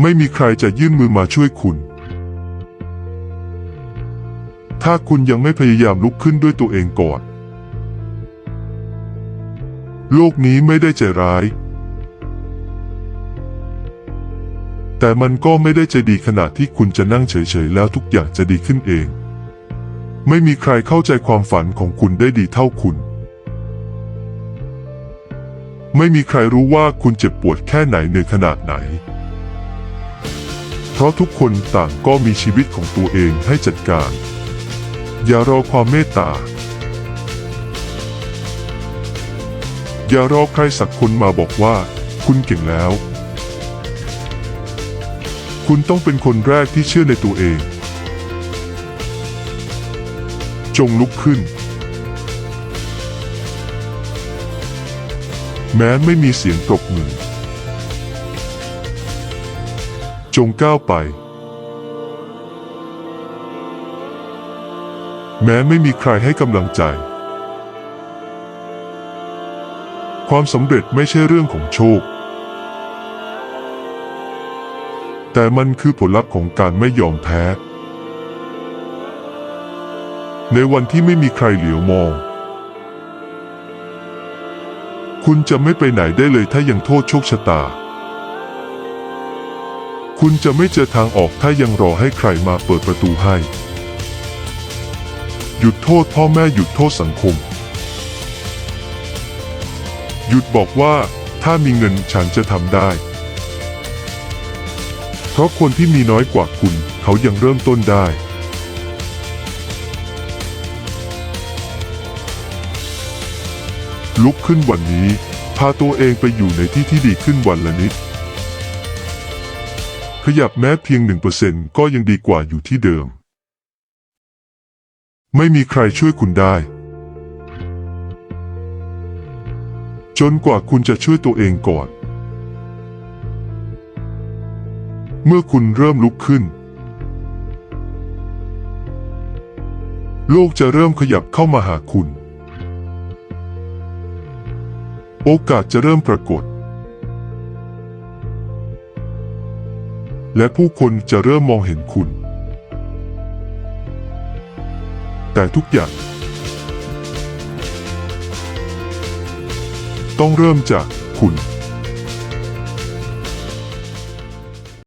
ไม่มีใครจะยื่นมือมาช่วยคุณ ถ้าคุณยังไม่พยายามลุกขึ้นด้วยตัวเองก่อน โลกนี้ไม่ได้ใจร้าย แต่มันก็ไม่ได้ใจดีขนาดที่คุณจะนั่งเฉยๆ แล้วทุกอย่างจะดีขึ้นเอง ไม่มีใครเข้าใจความฝันของคุณได้ดีเท่าคุณ ไม่มีใครรู้ว่าคุณเจ็บปวดแค่ไหนในขนาดไหน ราะทุกคนต่างก็มีชีวิตของตัวเองให้จัดการ อย่ารอความเมตตา อย่ารอใครสักคนมาบอกว่า คุณเก่งแล้ว คุณต้องเป็นคนแรกที่เชื่อในตัวเอง จงลุกขึ้น แม้ไม่มีเสียงปรบมือ จงก้าวไป แม้ไม่มีใครให้กำลังใจ ความสำเร็จไม่ใช่เรื่องของโชค แต่มันคือผลลัพธ์ของการไม่ยอมแพ้ ในวันที่ไม่มีใครเหลียวมอง คุณจะไม่ไปไหนได้เลยถ้ายังโทษโชคชะตา คุณจะไม่เจอทางออกถ้ายังรอให้ใครมาเปิดประตูให้ หยุดโทษพ่อแม่หยุดโทษสังคม หยุดบอกว่าถ้ามีเงินฉันจะทำได้ เพราะคนที่มีน้อยกว่าคุณเขายังเริ่มต้นได้ ลุกขึ้นวันนี้ พาตัวเองไปอยู่ในที่ที่ดีขึ้นวันละนิด ขยับแม้เพียงหนึ่งเปอร์เซ็นก็ยังดีกว่าอยู่ที่เดิม ไม่มีใครช่วยคุณได้ จนกว่าคุณจะช่วยตัวเองก่อน เมื่อคุณเริ่มลุกขึ้น โลกจะเริ่มขยับเข้ามาหาคุณ โอกาสจะเริ่มปรากฏ และผู้คนจะเริ่มมองเห็นคุณ แต่ทุกอย่าง ต้องเริ่มจากคุณ